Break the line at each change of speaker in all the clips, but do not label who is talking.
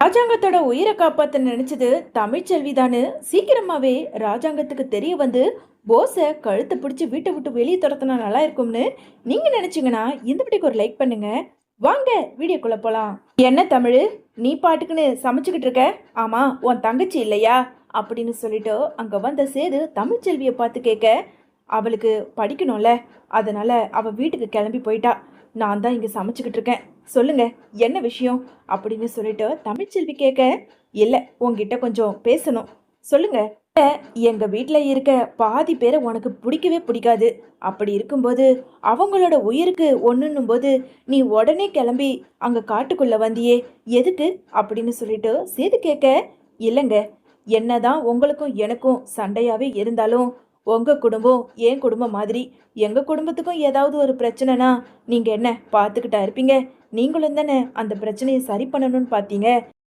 ராஜாங்கத்தோட உயிரை காப்பாத்த நினைச்சது தமிழ்ச்செல்வி தானு சீக்கிரமாவே ராஜாங்கத்துக்கு தெரிய வந்து போஸை கழுத்தை பிடிச்சி வீட்டை விட்டு வெளியே துரத்தினா நல்லா இருக்கும்னு நீங்க நினைச்சீங்கன்னா இந்த வீடியோக்கு ஒரு லைக் பண்ணுங்க. வாங்க வீடியோக்குள்ள போலாம். என்ன தமிழ்? நீ பாட்டுக்குன்னு சமைச்சுக்கிட்டு இருக்க? ஆமா உன் தங்கச்சி இல்லையா? அப்படின்னு சொல்லிட்டு அங்க வந்த சேது தமிழ்ச்செல்வியை பார்த்து கேட்க அவளுக்கு படிக்கணும்ல அதனால அவ வீட்டுக்கு கிளம்பி போயிட்டா. நான் தான் இங்க சமைச்சுக்கிட்டு இருக்கேன். சொல்லுங்க என்ன விஷயம்? அப்படின்னு சொல்லிட்டு தமிழ்ச்செல்வி கேட்க இல்லை உங்ககிட்ட கொஞ்சம் பேசணும். சொல்லுங்க. எங்க வீட்டில் இருக்க பாதி பேரை உனக்கு பிடிக்கவே பிடிக்காது. அப்படி இருக்கும்போது அவங்களோட உயிருக்கு ஒன்றுன்னும் போது நீ உடனே கிளம்பி அங்கே காட்டுக்குள்ள வந்தியே எதுக்கு? அப்படின்னு சொல்லிட்டு சேது கேட்க இல்லைங்க என்னதான் உங்களுக்கும் எனக்கும் சண்டையாகவே இருந்தாலும் உங்கள் குடும்பம் என் குடும்பம் மாதிரி எங்கள் குடும்பத்துக்கும் ஏதாவது ஒரு பிரச்சனைனா நீங்கள் என்ன பார்த்துக்கிட்டா இருப்பீங்க? நீங்களும் தானே அந்த பிரச்சனையை சரி பண்ணணும்னு பார்த்தீங்க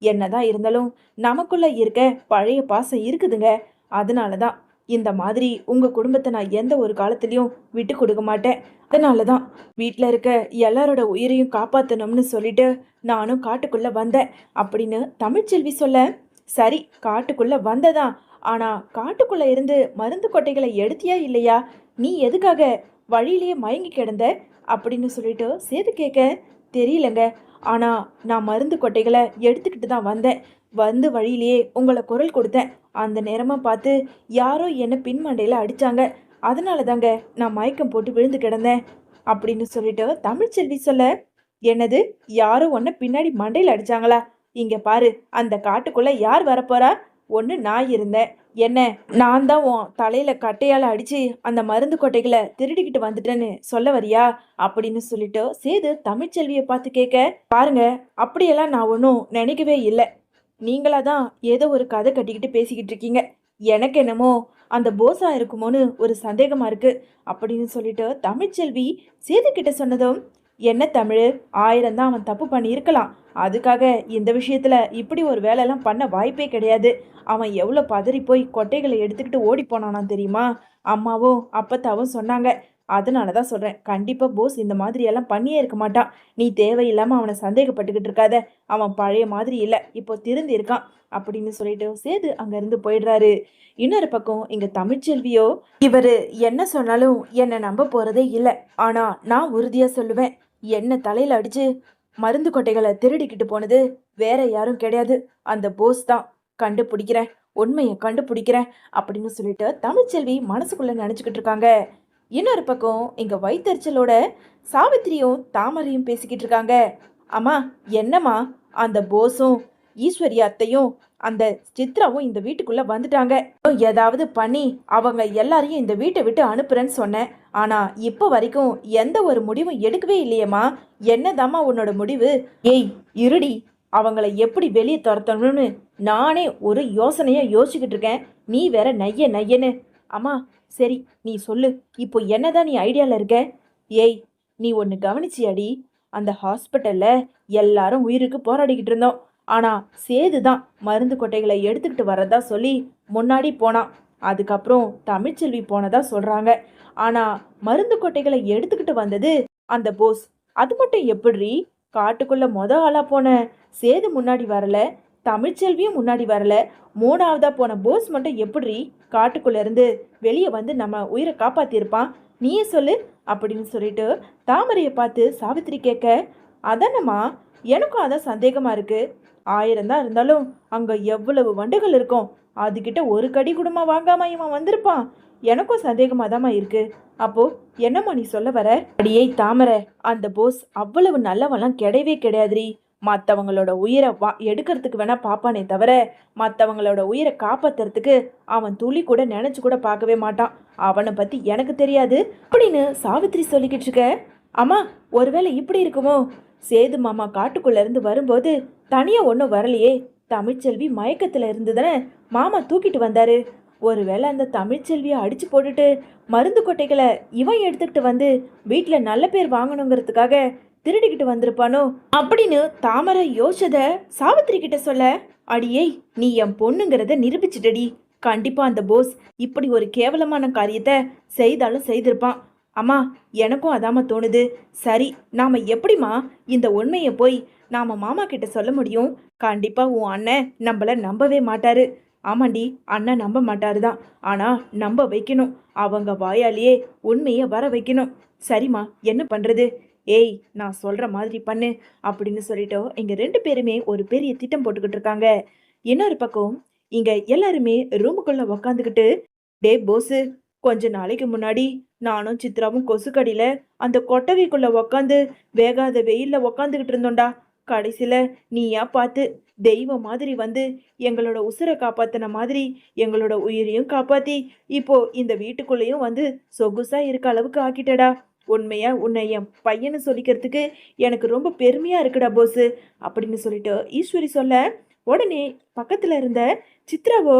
என்னதான் இருந்தாலும் நமக்குள்ள இருக்க பழைய பாசம் இருக்குதுங்க. அதனால தான் இந்த மாதிரி உங்கள் குடும்பத்தை நான் எந்த ஒரு காலத்துலேயும் விட்டு கொடுக்க மாட்டேன். அதனால தான் வீட்டில் இருக்க எல்லாரோட உயிரையும் காப்பாற்றணும்னு சொல்லிட்டு நானும் காட்டுக்குள்ளே வந்தேன். அப்படின்னு தமிழ்ச்செல்வி சொல்ல சரி காட்டுக்குள்ளே வந்ததான். ஆனால் காட்டுக்குள்ளே இருந்து மருந்து கொட்டைகளை எடுத்தியா இல்லையா? நீ எதுக்காக வழியிலேயே மயங்கி கிடந்த? அப்படின்னு சொல்லிட்டு சேது கேட்க தெரியலங்க. ஆனால் நான் மருந்து கொட்டைகளை எடுத்துக்கிட்டு தான் வந்தேன். வந்து வழியிலேயே உங்களை குரல் கொடுத்தேன். அந்த நேரமாக பார்த்து யாரோ என்னை பின்மண்டையில் அடிச்சாங்க. அதனால தாங்க நான் மயக்கம் போட்டு விழுந்து கிடந்தேன். அப்படின்னு சொல்லிட்டு தமிழ்ச்செல்வி சொல்ல என்னது? யாரோ ஒன்று பின்னாடி மண்டையில் அடிச்சாங்களா? இங்கே பாரு அந்த காட்டுக்குள்ளே யார் வரப்போறா? ஒன்று நான் இருந்தேன். என்ன நான் தான் உன் தலையில கட்டையால அடிச்சு அந்த மருந்து கொட்டைகளை திருடிக்கிட்டு வந்துட்டேன்னு சொல்ல வரியா? அப்படின்னு சொல்லிட்டு சேது தமிழ்ச்செல்வியை பார்த்து கேட்க பாருங்க அப்படியெல்லாம் நான் ஒன்றும் நினைக்கவே இல்லை. நீங்களா தான் ஏதோ ஒரு கதை கட்டிக்கிட்டு பேசிக்கிட்டு இருக்கீங்க. எனக்கு என்னமோ அந்த போஸா இருக்குமோன்னு ஒரு சந்தேகமா இருக்கு. அப்படின்னு சொல்லிட்டு தமிழ்ச்செல்வி சேது கிட்ட சொன்னதும் என்ன தமிழ்? ஆயிரம் தான் அவன் தப்பு பண்ணியிருக்கலாம். அதுக்காக இந்த விஷயத்தில் இப்படி ஒரு வேலையெல்லாம் பண்ண வாய்ப்பே கிடையாது. அவன் எவ்வளோ பதறி போய் கொட்டைகளை எடுத்துக்கிட்டு ஓடி போனானா தெரியுமா? அம்மாவும் அப்பத்தாவும் சொன்னாங்க. அதனால தான் சொல்கிறேன் கண்டிப்பாக போஸ் இந்த மாதிரி எல்லாம் பண்ணியே இருக்க மாட்டான். நீ தேவையில்லாமல் அவனை சந்தேகப்பட்டுக்கிட்டு இருக்காத. அவன் பழைய மாதிரி இல்லை. இப்போ திருந்திருக்கான் அப்படின்னு சொல்லிட்டு சேது அங்கேருந்து போயிடுறாரு. இன்னொரு பக்கம் இங்கே தமிழ்ச்செல்வியோ இவர் என்ன சொன்னாலும் என்னை நம்ப போகிறதே இல்லை. ஆனால் நான் உறுதியாக சொல்லுவேன். என்ன தலையில் அடித்து மருந்து கொட்டைகளை திருடிக்கிட்டு போனது வேற யாரும் கிடையாது. அந்த போஸ் தான். கண்டுபிடிக்கிறேன். உண்மையை கண்டுபிடிக்கிறேன் அப்படின்னு சொல்லிட்டு தமிழ்ச்செல்வி மனசுக்குள்ள நினச்சிக்கிட்டு இருக்காங்க. இன்னொரு பக்கம் இங்க வைத்தறிச்சலோட சாவித்திரியும் தாமரையும் பேசிக்கிட்டு இருக்காங்க. அம்மா என்னம்மா? அந்த போஸும் ஈஸ்வரி அத்தையும் அந்த சித்ராவும் இந்த வீட்டுக்குள்ளே வந்துட்டாங்க. ஏதாவது பண்ணி அவங்க எல்லாரையும் இந்த வீட்டை விட்டு அனுப்புறேன்னு சொன்னேன். ஆனால் இப்போ வரைக்கும் எந்த ஒரு முடிவும் எடுக்கவே இல்லையேம்மா. என்னதாம்மா உன்னோட முடிவு? ஏய் இருடி. அவங்கள எப்படி வெளியே துரத்தணும்னு நானே ஒரு யோசனையாக யோசிச்சுக்கிட்டு இருக்கேன். நீ வேற நைய நையன்னு. அம்மா சரி நீ சொல்லு. இப்போ என்னதான் நீ ஐடியாவில் இருக்க? ஏய் நீ ஒன்று கவனிச்சியாடி. அந்த ஹாஸ்பிட்டலில் எல்லாரும் உயிருக்கு போராடிக்கிட்டு இருந்தோம். ஆனால் சேது தான் மருந்து கொட்டைகளை எடுத்துக்கிட்டு வரதா சொல்லி முன்னாடி போனான் அதுக்கப்புறம் தமிழ்ச்செல்வி போனதா சொல்கிறாங்க ஆனால் மருந்து கொட்டைகளை எடுத்துக்கிட்டு வந்தது அந்த போஸ். அது மட்டும் எப்படி? காட்டுக்குள்ளே மொத ஆளாக போன சேது முன்னாடி வரல தமிழ்ச்செல்வியும் முன்னாடி வரல. மூணாவதாக போன போஸ் மட்டும் எப்படி? காட்டுக்குள்ளேருந்து வெளியே வந்து நம்ம உயிரை காப்பாற்றிருப்பான் நீயே சொல்லு அப்படின்னு சொல்லிட்டு தாமரையை பார்த்து சாவித்திரி கேட்க அதானம்மா எனக்கும் அதான் சந்தேகமாக இருக்குது ஆயிரம் தான் இருந்தாலும் அங்கே எவ்வளவு வண்டுகள் இருக்கும்? அதுகிட்ட ஒரு கடி கூடமா வாங்காம இவன் வந்திருப்பான். எனக்கும் சந்தேகமாக சந்தேகமா இருக்கு. அப்போ என்னம்மா நீ சொல்ல வர? அடியே தாமரை அந்த போஸ் அவ்வளவு நல்லவெல்லாம் கிடையவே கிடையாதுரி மற்றவங்களோட உயிரை வா எடுக்கிறதுக்கு வேணா பாப்பானே தவிர மற்றவங்களோட உயிரை காப்பாத்துறதுக்கு அவன் துளி கூட நினைச்சு கூட பார்க்கவே மாட்டான். அவனை பத்தி எனக்கு தெரியாது. அப்படின்னு சாவித்திரி சொல்லிக்கிட்டு இருக்க. அம்மா ஒருவேளை இப்படி இருக்குமோ? சேது மாமா காட்டுக்குள்ள இருந்து வரும்போது தனியா ஒன்றும் வரலையே. தமிழ்ச்செல்வி மயக்கத்துல இருந்து தானே மாமா தூக்கிட்டு வந்தாரு. ஒருவேளை அந்த தமிழ்ச்செல்வியை அடிச்சு போட்டுட்டு மருந்து கொட்டைகளை இவன் எடுத்துக்கிட்டு வந்து வீட்டில் நல்ல பேர் வாங்கணுங்கிறதுக்காக திருடிக்கிட்டு வந்திருப்பானோ? அப்படின்னு தாமரை யோசத சாவித்திரி கிட்ட சொல்ல அடியே நீ என் பொண்ணுங்கிறத நிரூபிச்சிட்டடி. கண்டிப்பா அந்த போஸ் இப்படி ஒரு கேவலமான காரியத்தை செய்தாலும் செய்திருப்பான். அம்மா எனக்கும் அதாம்மா தோணுது. சரி நாம எப்படிம்மா இந்த உண்மையை போய் நாம மாமா கிட்ட சொல்ல முடியும்? கண்டிப்பா உன் அண்ணன் நம்மள நம்பவே மாட்டாரு. ஆமாண்டி அண்ணன் நம்ப மாட்டாரு தான் ஆனா நம்ப வைக்கணும். அவங்க வாயாலேயே உண்மையை வர வைக்கணும். சரிம்மா என்ன பண்றது? ஏய் நான் சொல்ற மாதிரி பண்ணு அப்படின்னு சொல்லிட்டோ இங்க ரெண்டு பேருமே ஒரு பெரிய திட்டம் போட்டுக்கிட்டு இருக்காங்க. இன்னொரு பக்கம்? இங்க எல்லாருமே ரூமுக்குள்ள உக்காந்துக்கிட்டு டே போஸு கொஞ்ச நாளைக்கு முன்னாடி நானும் சித்ராவும் கொசுக்கடியில் அந்த கொட்டகைக்குள்ளே உக்காந்து வேகாத வெயிலில் உக்காந்துக்கிட்டு இருந்தோம்டா. கடைசியில் நீயா பார்த்து தெய்வம் மாதிரி வந்து எங்களோட உசுரை காப்பாத்தின மாதிரி எங்களோட உயிரையும் காப்பாத்தி இப்போ இந்த வீட்டுக்குள்ளேயும் வந்து சொகுசா இருக்க அளவுக்கு ஆக்கிட்டடா. உண்மையா உன்னை என் பையனை சொல்லிக்கிறதுக்கு எனக்கு ரொம்ப பெருமையா இருக்குடா போஸு. அப்படின்னு சொல்லிட்டு ஈஸ்வரி சொல்ல உடனே பக்கத்துல இருந்த சித்ராவோ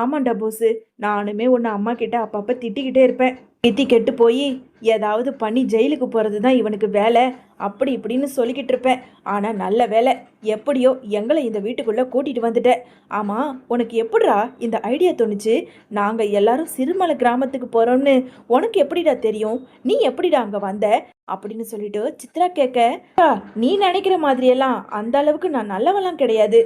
ஆமாண்டா போஸு நானுமே உன்னை அம்மா கிட்ட அப்பப்போ திட்டிக்கிட்டே இருப்பேன். திட்டி கெட்டு போய் ஏதாவது பண்ணி ஜெயிலுக்கு போகிறது தான் இவனுக்கு வேலை. அப்படி இப்படின்னு சொல்லிக்கிட்டு இருப்பேன். ஆனால் நல்ல வேலை. எப்படியோ எங்களை இந்த வீட்டுக்குள்ளே கூட்டிகிட்டு வந்துட்டேன் ஆமாம் உனக்கு எப்படிரா இந்த ஐடியா தோணுச்சு? நாங்கள் எல்லாரும் சிறுமலை கிராமத்துக்கு போகிறோம்னு உனக்கு எப்படிடா தெரியும்? நீ எப்படிடா அங்கே வந்த? அப்படின்னு சொல்லிட்டு சித்ரா கேட்க நீ நினைக்கிற மாதிரியெல்லாம் அந்த அளவுக்கு நான் நல்லவெல்லாம் கிடையாது.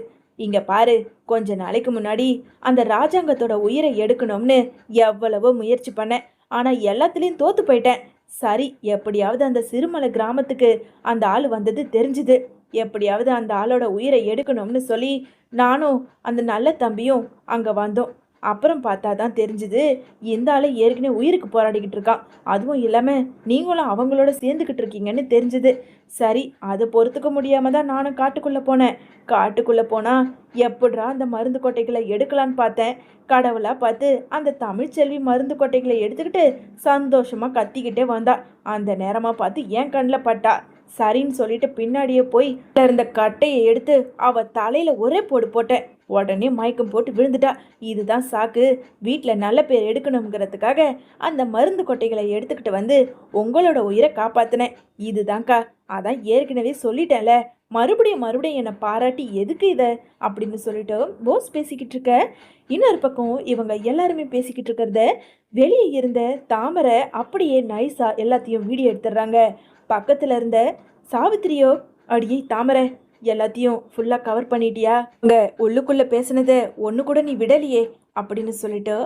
இங்க பாரு கொஞ்ச நாளைக்கு முன்னாடி அந்த ராஜாங்கத்தோட உயிரை எடுக்கணும்னு எவ்வளவோ முயற்சி பண்ணேன். ஆனா எல்லாத்துலேயும் தோத்து போயிட்டேன். சரி எப்படியாவது அந்த சிறுமலை கிராமத்துக்கு அந்த ஆள் வந்தது தெரிஞ்சுது. எப்படியாவது அந்த ஆளோட உயிரை எடுக்கணும்னு சொல்லி நானும் அந்த நல்ல தம்பியும் அங்கே வந்தோம். அப்புறம் பார்த்தா தான் தெரிஞ்சுது இந்த ஆள் ஏற்கனவே உயிருக்கு போராடிக்கிட்டு இருக்கான் அதுவும் இல்லாமல் நீங்களும் அவங்களோட சேர்ந்துக்கிட்டு இருக்கீங்கன்னு தெரிஞ்சுது. சரி அதை பொறுத்துக்க முடியாமல் தான் நானும் காட்டுக்குள்ளே போனேன். காட்டுக்குள்ளே போனால் எப்படா அந்த மருந்து கொட்டைகளை எடுக்கலான்னு பார்த்தேன். கடவுளாக பார்த்து அந்த தமிழ்ச்செல்வி மருந்து கொட்டைகளை எடுத்துக்கிட்டு சந்தோஷமாக கத்திக்கிட்டே வந்தா. அந்த நேரமாக பார்த்து என் கண்ணில் பட்டா. சரின்னு சொல்லிட்டு பின்னாடியே போய் இருந்த கட்டையை எடுத்து அவள் தலையில் ஒரே போடு போட்டேன். உடனே மயக்கம் போட்டு விழுந்துட்டா. இதுதான் சாக்கு. வீட்டில் நல்ல பேர் எடுக்கணுங்கிறதுக்காக அந்த மருந்து கொட்டைகளை எடுத்துக்கிட்டு வந்து உங்களோட உயிரை காப்பாத்தினேன். இதுதான்க்கா. அதான் ஏற்கனவே சொல்லிட்டேன்ல. மறுபடியும் மறுபடியும் என்னை பாராட்டி எதுக்கு இதை அப்படின்னு சொல்லிட்டு போஸ் பேசிக்கிட்டு இருக்க. இன்னொரு பக்கம் இவங்க எல்லாருமே பேசிக்கிட்டு இருக்கிறத வெளியே இருந்த தாமரை அப்படியே நைஸாக எல்லாத்தையும் வீடியோ எடுத்துடுறாங்க. பக்கத்தில் இருந்த சாவித்திரியோ அடியே தாமரை எல்லாத்தையும் ஃபுல்லாக கவர் பண்ணிட்டியா? உங்க உள்ளுக்குள்ளே பேசினதை ஒன்று கூட நீ விடலையே அப்படின்னு சொல்லிட்டு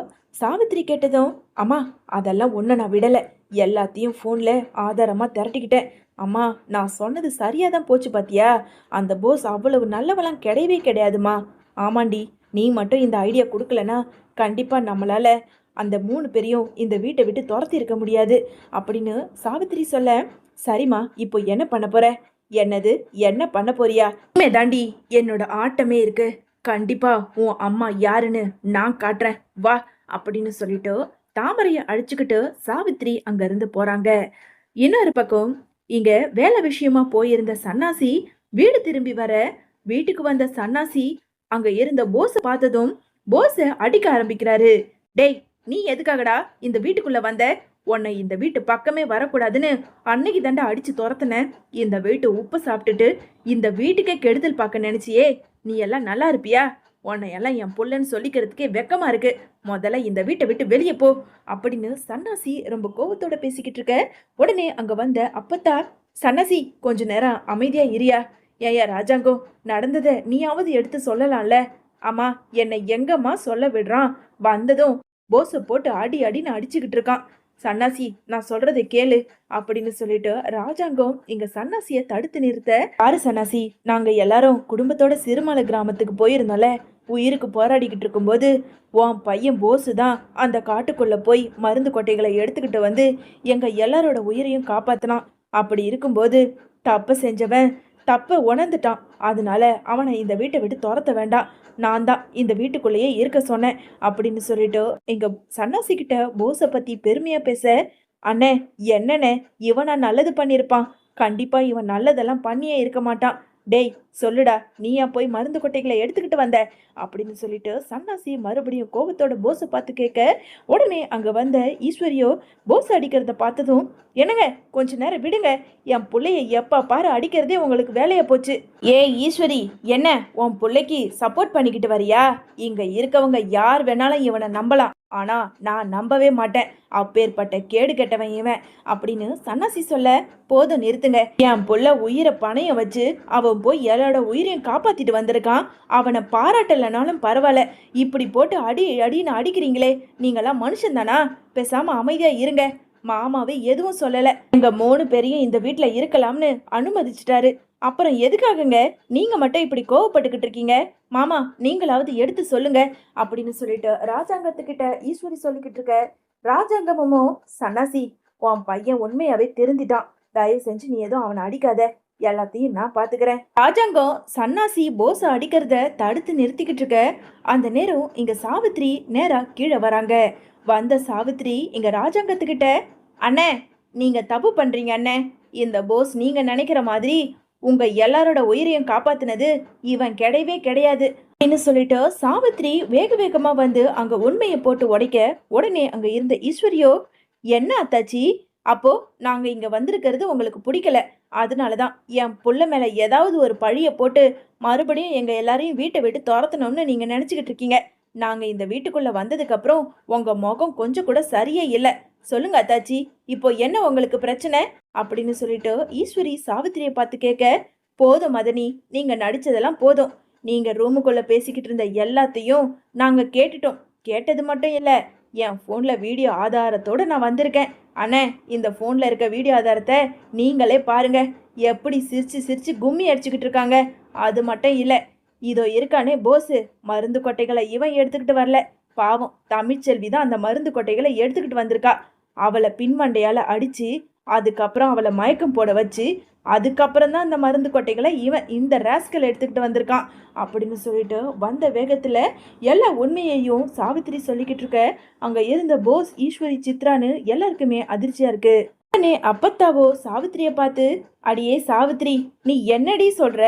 சாவித்திரி கேட்டதும் அம்மா அதெல்லாம் ஒன்று நான் விடலை. எல்லாத்தையும் ஃபோனில் ஆதாரமாக திரட்டிக்கிட்டேன். அம்மா நான் சொன்னது சரியாக தான் போச்சு பார்த்தியா அந்த போஸ் அவ்வளவு நல்லவெல்லாம் கிடையவே கிடையாதுமா. ஆமாண்டி நீ மட்டும் இந்த ஐடியா கொடுக்கலனா கண்டிப்பாக நம்மளால் அந்த மூணு பேரையும் இந்த வீட்டை விட்டு துரத்தி இருக்க முடியாது அப்படின்னு சாவித்திரி சொல்ல சரிம்மா இப்போ என்ன பண்ண போகிற என்னது? என்ன பண்ண போறியா? உண்மை தாண்டி என்னோட ஆட்டமே இருக்கு. கண்டிப்பா உன் அம்மா யாருன்னு நான் காட்டுறேன். வா அப்படின்னு சொல்லிட்டு தாமரையை அழிச்சுக்கிட்டு சாவித்திரி அங்கிருந்து போறாங்க. இன்னொரு பக்கம் இங்க வேலை விஷயமா போயிருந்த சன்னாசி வீடு திரும்பி வர வீட்டுக்கு வந்த சன்னாசி அங்க இருந்த போஸ பார்த்ததும் போஸ அடிக்க ஆரம்பிக்கிறாரு. டேய் நீ எதுக்காகடா இந்த வீட்டுக்குள்ள வந்த? உன்னை இந்த வீட்டு பக்கமே வரக்கூடாதுன்னு அன்னைக்கு தண்டை அடிச்சு துரத்துன. இந்த வீட்டு உப்பு சாப்பிட்டுட்டு இந்த வீட்டுக்கே கெடுதல் பார்க்க நினைச்சியே. நீ எல்லாம் நல்லா இருப்பியா? உன்னை எல்லாம் என் புள்ளன்னு சொல்லிக்கிறதுக்கே வெக்கமா இருக்கு. முதல்ல இந்த வீட்டை விட்டு வெளியே போ. அப்படின்னு சன்னாசி ரொம்ப கோவத்தோட பேசிக்கிட்டு இருக்க. உடனே அங்க வந்த அப்பத்தா சன்னாசி கொஞ்ச நேரம் அமைதியா இரியா? ஏயா ராஜாங்கம் நடந்ததை நீயாவது எடுத்து சொல்லலாம்ல? ஆமா என்னை எங்கம்மா சொல்ல விடுறான்? வந்ததும் போஸை போட்டு அடி அடின்னு அடிச்சுக்கிட்டு இருக்கான். சன்னாசி நான் சொல்றது கேளு அப்படின்னு சொல்லிட்டு ராஜாங்கம் இங்க சன்னாசிய தடுத்து நிறுத்த பாரு சன்னாசி நாங்க எல்லாரும் குடும்பத்தோட சிறுமலை கிராமத்துக்கு போயிருந்தோம்ல உயிருக்கு போராடிக்கிட்டு இருக்கும்போது உன் பையன் போஸு தான் அந்த காட்டுக்குள்ள போய் மருந்து கொட்டைகளை எடுத்துக்கிட்டு வந்து எங்க எல்லாரோட உயிரையும் காப்பாத்தினான். அப்படி இருக்கும்போது தப்பு செஞ்சவன் தப்பை உணர்ந்துட்டான். அதனால அவனை இந்த வீட்டை விட்டு துரத்த வேண்டாம். நான் தான் இந்த வீட்டுக்குள்ளேயே இருக்க சொன்னேன் அப்படின்னு சொல்லிட்டு எங்க சன்னாசி கிட்ட போஸை பத்தி பெருமையா பேச அண்ணே என்னண்ணே? இவனா நல்லது பண்ணியிருப்பான். கண்டிப்பா இவன் நல்லதெல்லாம் பண்ணியே இருக்க மாட்டான். டேய் சொல்லுடா நீயா போய் மருந்து கொட்டைகளை எடுத்துக்கிட்டு வந்த? அப்படின்னு சொல்லிட்டு சன்னாசி மறுபடியும் கோபத்தோட போஸை பார்த்து கேட்க உடனே அங்கே வந்த ஈஸ்வரியோ போஸ் அடிக்கிறத பார்த்ததும் என்னங்க கொஞ்ச நேரம் விடுங்க என் பிள்ளைய எப்போ பாரு அடிக்கிறதே உங்களுக்கு வேலையை போச்சு. ஏ ஈஸ்வரி என்ன உன் பிள்ளைக்கு சப்போர்ட் பண்ணிக்கிட்டு வரியா? இங்கே இருக்கவங்க யார் வேணாலும் இவனை நம்பலாம். ஆனா நான் நம்பவே மாட்டேன். அப்பேற்பட்ட கேடு கெட்டவன் இவன் அப்படின்னு சன்னாசி சொல்ல போதும் நிறுத்துங்க. என் புள்ள உயிரை பணையம் வச்சு அவன் போய் எல்லாரோட உயிரையும் காப்பாற்றிட்டு வந்திருக்கான். அவனை பாராட்டலைனாலும் பரவாயில்ல. இப்படி போட்டு அடி அடின்னு அடிக்கிறீங்களே நீங்களாம் மனுஷன் தானா பேசாமல் அமைதியாக இருங்க. மாமாவே எதுவும் சொல்லலை. எங்கள் மூணு பேரையும் இந்த வீட்டில் இருக்கலாம்னு அனுமதிச்சிட்டாரு. அப்புறம் எதுக்காகங்க நீங்கள் மட்டும் இப்படி கோவப்பட்டுக்கிட்டு இருக்கீங்க? மாமா நீங்களாவது எடுத்து சொல்லுங்க அப்படின்னு சொல்லிட்டு ராஜாங்கத்துக்கிட்ட ஈஸ்வரி சொல்லிக்கிட்டு இருக்க ராஜாங்கமும் சன்னாசி உன் பையன் உண்மையாவே தெரிஞ்சிட்டான் தயவு செஞ்சு நீ எதுவும் அவனை அடிக்காத. எல்லாத்தையும் நான் பாத்துக்கிறேன். ராஜாங்கம் சன்னாசி போஸ அடிக்கிறத தடுத்து நிறுத்திக்கிட்டு இருக்க அந்த நேரம் இங்க சாவித்ரி நேரா கீழே வராங்க. வந்த சாவித்ரி இங்க ராஜாங்கத்துக்கிட்ட அண்ணே நீங்க தப்பு பண்றீங்க அண்ணே. இந்த போஸ் நீங்க நினைக்கிற மாதிரி உங்க எல்லாரோட உயிரையும் காப்பாத்தினது இவன் கிடையவே கிடையாது அப்படின்னு சொல்லிட்டு சாவித்ரி வேக வேகமா வந்து அங்க உண்மையை போட்டு உடைக்க உடனே அங்க இருந்த ஈஸ்வரியோ என்ன அத்தாச்சி? அப்போ நாங்க இங்க வந்திருக்கிறது உங்களுக்கு பிடிக்கல. அதனாலதான் என் புள்ள மேல ஏதாவது ஒரு பழிய போட்டு மறுபடியும் எங்க எல்லாரையும் வீட்டை விட்டு துரத்தணும்னு நீங்க நினைச்சுக்கிட்டு இருக்கீங்க. நாங்க இந்த வீட்டுக்குள்ள வந்ததுக்கு அப்புறம் உங்க முகம் கொஞ்சம் கூட சரியே இல்லை. சொல்லுங்க அத்தாச்சி இப்போ என்ன உங்களுக்கு பிரச்சனை? அப்படின்னு சொல்லிட்டு ஈஸ்வரி சாவித்திரியை பார்த்து கேட்க போதும் மதனி நீங்க நடிச்சதெல்லாம் போதும். நீங்க ரூமுக்குள்ள பேசிக்கிட்டு இருந்த எல்லாத்தையும் நாங்க கேட்டுட்டோம். கேட்டது மட்டும் இல்ல என் ஃபோனில் வீடியோ ஆதாரத்தோட நான் வந்திருக்கேன். அண்ணே இந்த ஃபோனில் இருக்க வீடியோ ஆதாரத்தை நீங்களே பாருங்க. எப்படி சிரிச்சு சிரிச்சு கும்மி அடிச்சுக்கிட்டு இருக்காங்க. அது மட்டும் இல்லை இதோ இருக்கானே போஸு மருந்து கொட்டைகளை இவன் எடுத்துக்கிட்டு வரல. பாவம் தமிழ்ச்செல்வி தான் அந்த மருந்து கொட்டைகளை எடுத்துக்கிட்டு வந்திருக்கா. அவளை பின்மண்டையால் அடித்து அதுக்கப்புறம் அவளை மயக்கம் போட வச்சு அதுக்கப்புறம் தான் அந்த மருந்து கொட்டைகளை இவன் இந்த ரேஸ்கல் எடுத்துக்கிட்டு வந்திருக்கான் அப்படின்னு சொல்லிட்டு வந்த வேகத்தில் எல்லா உண்மையையும் சாவித்திரி சொல்லிக்கிட்டு இருக்க அங்கே இருந்த போஸ் ஈஸ்வரி சித்ரான்னு எல்லாருக்குமே அதிர்ச்சியாக இருக்கு. உடனே அப்பத்தாவோ சாவித்திரியை பார்த்து அடியே சாவித்திரி நீ என்னடி சொல்கிற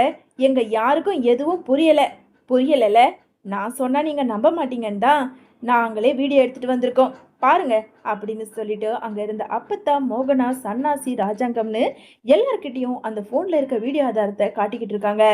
எங்கள் யாருக்கும் எதுவும் புரியலை. புரியலைல? நான் சொன்னால் நீங்கள் நம்ப மாட்டீங்கன்னு தான் நாங்களே வீடியோ எடுத்துகிட்டு வந்திருக்கோம். பாருங்க அப்படின்னு சொல்லிட்டு அங்க இருந்த அப்பத்தா மோகனா சன்னாசி ராஜாங்கம்னு எல்லார்கிட்டயும் அந்த போன்ல இருக்க வீடியோ ஆதாரத்தை காட்டிக்கிட்டு இருக்காங்க.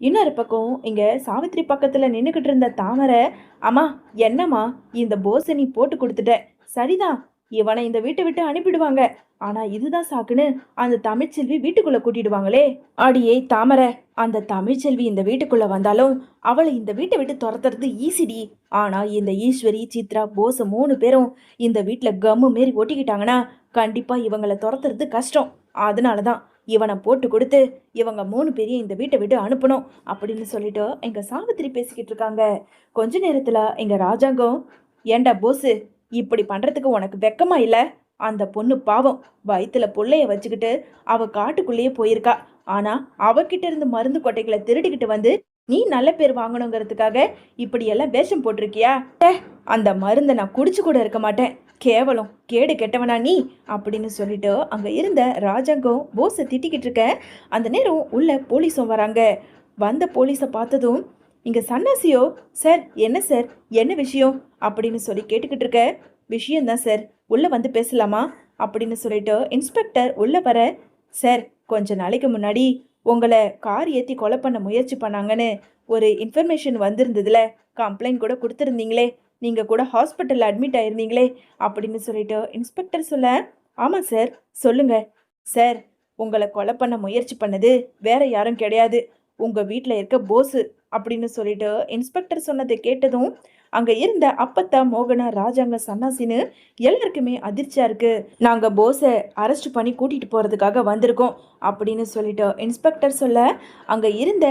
இன்னொரு பக்கம் இங்க சாவித்திரி பக்கத்துல நின்றுக்கிட்டு இருந்த தாமரை அம்மா என்னம்மா இந்த போஸை நீ போட்டு கொடுத்துட்ட? சரிதான் இவனை இந்த வீட்டை விட்டு அனுப்பிடுவாங்க. ஆனா இதுதான் சாக்குன்னு அந்த தமிழ்ச்செல்வி வீட்டுக்குள்ள கூட்டிடுவாங்களே. அடியே தாமரை அந்த தமிழ்ச்செல்வி இந்த வீட்டுக்குள்ள வந்தாலும் அவளை இந்த வீட்டை விட்டு துரத்துறது ஈஸிடி ஆனா இந்த ஈஸ்வரி சித்ரா போஸ் மூணு பேரும் இந்த வீட்டுல கம்மு மாரி ஒட்டிக்கிட்டாங்கன்னா கண்டிப்பா இவங்களை துரத்துறது கஷ்டம். அதனாலதான் இவனை போட்டு கொடுத்து இவங்க மூணு பேரையும் இந்த வீட்டை விட்டு அனுப்பணும் அப்படின்னு சொல்லிட்டு எங்க சாவித்திரி பேசிக்கிட்டு இருக்காங்க. கொஞ்ச நேரத்துல எங்க ராஜாங்கம் ஏண்டா போஸு இப்படி பண்ணுறதுக்கு உனக்கு வெக்கமா இல்லை? அந்த பொண்ணு பாவம். வயிற்றுல புள்ளைய வச்சுக்கிட்டு அவ காட்டுக்குள்ளேயே போயிருக்கா. ஆனால் அவகிட்ட இருந்து மருந்து கொட்டைகளை திருடிக்கிட்டு வந்து நீ நல்ல பேர் வாங்கணுங்கிறதுக்காக இப்படியெல்லாம் வேஷம் போட்டிருக்கியா? அந்த மருந்தை நான் குடிச்சு கூட இருக்க மாட்டேன். கேவலம். கேடு கெட்டவனா நீ? அப்படின்னு சொல்லிட்டு அங்கே இருந்த ராஜாங்கம் போஸை திட்டிக்கிட்டு இருக்க. அந்த நேரம் உள்ள போலீஸும் வராங்க. வந்த போலீஸை பார்த்ததும் இங்க சன்னாசியோ சார் என்ன சார்? என்ன விஷயம்? அப்படின்னு சொல்லி கேட்டுக்கிட்டு இருக்க விஷயந்தான் சார். உள்ளே வந்து பேசலாமா? அப்படின்னு சொல்லிட்டு இன்ஸ்பெக்டர் உள்ளே வர சார் கொஞ்ச நாளைக்கு முன்னாடி உங்களை கார் ஏற்றி கொலை பண்ண முயற்சி பண்ணாங்கன்னு ஒரு இன்ஃபர்மேஷன் வந்திருந்ததுல. கம்ப்ளைண்ட் கூட கொடுத்துருந்தீங்களே. நீங்கள் கூட ஹாஸ்பிட்டலில் அட்மிட் ஆயிருந்தீங்களே அப்படின்னு சொல்லிட்டு இன்ஸ்பெக்டர் சொல்ல ஆமாம் சார் சொல்லுங்கள் சார் உங்களை கொலை பண்ண முயற்சி பண்ணது வேற யாரும் கிடையாது. உங்கள் வீட்டில் இருக்க போஸு அப்படின்னு சொல்லிட்டு இன்ஸ்பெக்டர் சொன்னதை கேட்டதும் அங்கே இருந்த அப்பத்தா மோகனா ராஜாங்க சன்னாசின்னு எல்லாருக்குமே அதிர்ச்சியாக இருக்குது நாங்கள் போஸை அரெஸ்ட் பண்ணி கூட்டிகிட்டு போகிறதுக்காக வந்திருக்கோம் அப்படின்னு சொல்லிட்டு இன்ஸ்பெக்டர் சொல்ல அங்கே இருந்த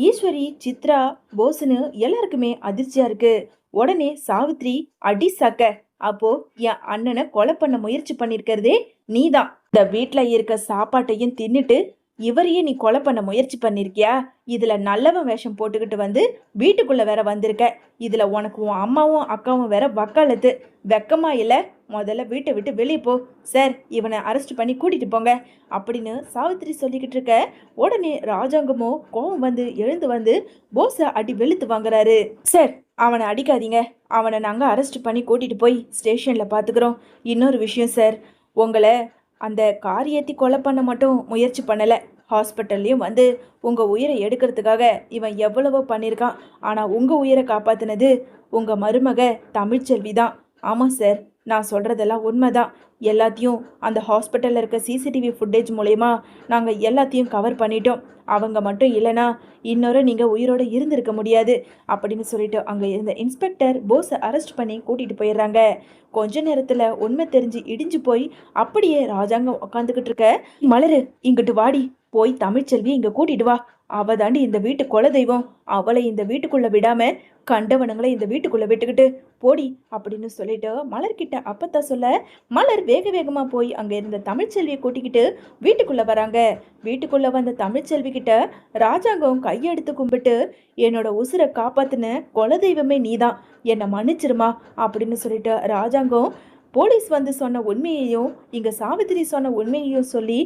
ஈஸ்வரி சித்ரா போஸ்னு எல்லாருக்குமே அதிர்ச்சியாக இருக்குது உடனே சாவித்ரி அடி சக்க அப்போ என் அண்ணனை கொலை பண்ண முயற்சி பண்ணியிருக்கிறதே நீதான். இந்த வீட்டில் இருக்க சாப்பாட்டையும் தின்னுட்டு இவரையே நீ கொலை பண்ண முயற்சி பண்ணியிருக்கியா இதில் நல்லவன் வேஷம் போட்டுக்கிட்டு வந்து வீட்டுக்குள்ளே வேற வந்திருக்க. இதில் உனக்கு உன் அம்மாவும் அக்காவும் வேற வக்காலத்து. வெக்கமா இல்லை? முதல்ல வீட்டை விட்டு வெளியே போ. சார் இவனை அரெஸ்ட் பண்ணி கூட்டிகிட்டு போங்க. அப்படின்னு சாவித்திரி சொல்லிக்கிட்டு இருக்க. உடனே ராஜாங்கமோ கோபம் வந்து எழுந்து வந்து போஸை அடி வெளுத்து வாங்குறாரு. சார் அவனை அடிக்காதீங்க. அவனை நாங்கள் அரெஸ்ட் பண்ணி கூட்டிகிட்டு போய் ஸ்டேஷனில் பார்த்துக்குறோம் இன்னொரு விஷயம் சார். உங்களை அந்த காரியத்தை கொலை பண்ண மட்டும் முயற்சி பண்ணலை. ஹாஸ்பிட்டல்லையும் வந்து உங்கள் உயிரை எடுக்கிறதுக்காக இவன் எவ்வளவோ பண்ணியிருக்கான். ஆனால் உங்கள் உயிரை காப்பாற்றினது உங்கள் மருமக தமிழ்ச்செல்வி தான். ஆமாம் சார். நான் சொல்கிறதெல்லாம் உண்மைதான். எல்லாத்தையும் அந்த ஹாஸ்பிட்டலில் இருக்க சிசிடிவி ஃபுட்டேஜ் மூலயமா நாங்கள் எல்லாத்தையும் கவர் பண்ணிட்டோம். அவங்க மட்டும் இல்லைனா இன்னொரு நீங்கள் உயிரோடு இருந்திருக்க முடியாது. அப்படின்னு சொல்லிட்டு அங்கே இருந்த இன்ஸ்பெக்டர் போஸை அரெஸ்ட் பண்ணி கூட்டிகிட்டு போயிடுறாங்க. கொஞ்ச நேரத்தில் உண்மை தெரிஞ்சு இடிஞ்சு போய் அப்படியே ராஜாங்கம் உட்காந்துக்கிட்டு இருக்க மலரு இங்கிட்டு வாடி போய் தமிழ்ச்செல்வி இங்கே கூட்டிகிட்டு வா. அவ தாண்டி இந்த வீட்டு குலதெய்வம் அவளை இந்த வீட்டுக்குள்ள விடாம கண்டவனங்களை இந்த வீட்டுக்குள்ள விட்டுக்கிட்டு போடி அப்படின்னு சொல்லிட்டு மலர்கிட்ட அப்பத்தா சொல்ல மலர் வேக வேகமா போய் அங்க இருந்த தமிழ்ச்செல்வியை கூட்டிக்கிட்டு வீட்டுக்குள்ள வராங்க. வீட்டுக்குள்ள வந்த தமிழ்ச்செல்வி கிட்ட ராஜாங்கம் கையெடுத்து கும்பிட்டு என்னோட உசுரை காப்பாத்துன குலதெய்வமே நீதான். என்னை மன்னிச்சிருமா? அப்படின்னு சொல்லிட்டு ராஜாங்கம் போலீஸ் வந்து சொன்ன உண்மையையும் இங்க சாவித்திரி சொன்ன உண்மையையும் சொல்லி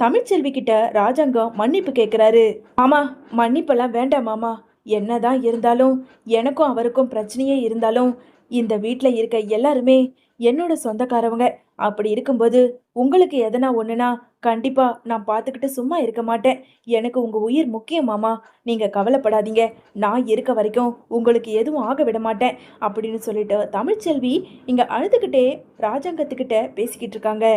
தமிழ்ச்செல்வி கிட்ட ராஜாங்கம் மன்னிப்பு கேட்குறாரு மாமா மன்னிப்பெல்லாம் வேண்டாம் மாமா. என்னதான் இருந்தாலும் எனக்கும் அவருக்கும் பிரச்சனையே இருந்தாலும் இந்த வீட்டில் இருக்க எல்லாருமே என்னோட சொந்தக்காரவங்க. அப்படி இருக்கும்போது உங்களுக்கு எதனா ஒன்றுனா கண்டிப்பாக நான் பார்த்துக்கிட்டு சும்மா இருக்க மாட்டேன். எனக்கு உங்கள் உயிர் முக்கியம் மாமா. நீங்கள் கவலைப்படாதீங்க. நான் இருக்க வரைக்கும் உங்களுக்கு எதுவும் ஆக விட மாட்டேன் அப்படின்னு சொல்லிட்டு தமிழ்ச்செல்வி இங்கே அழுதுகிட்டே ராஜாங்கத்துக்கிட்ட பேசிக்கிட்டு இருக்காங்க.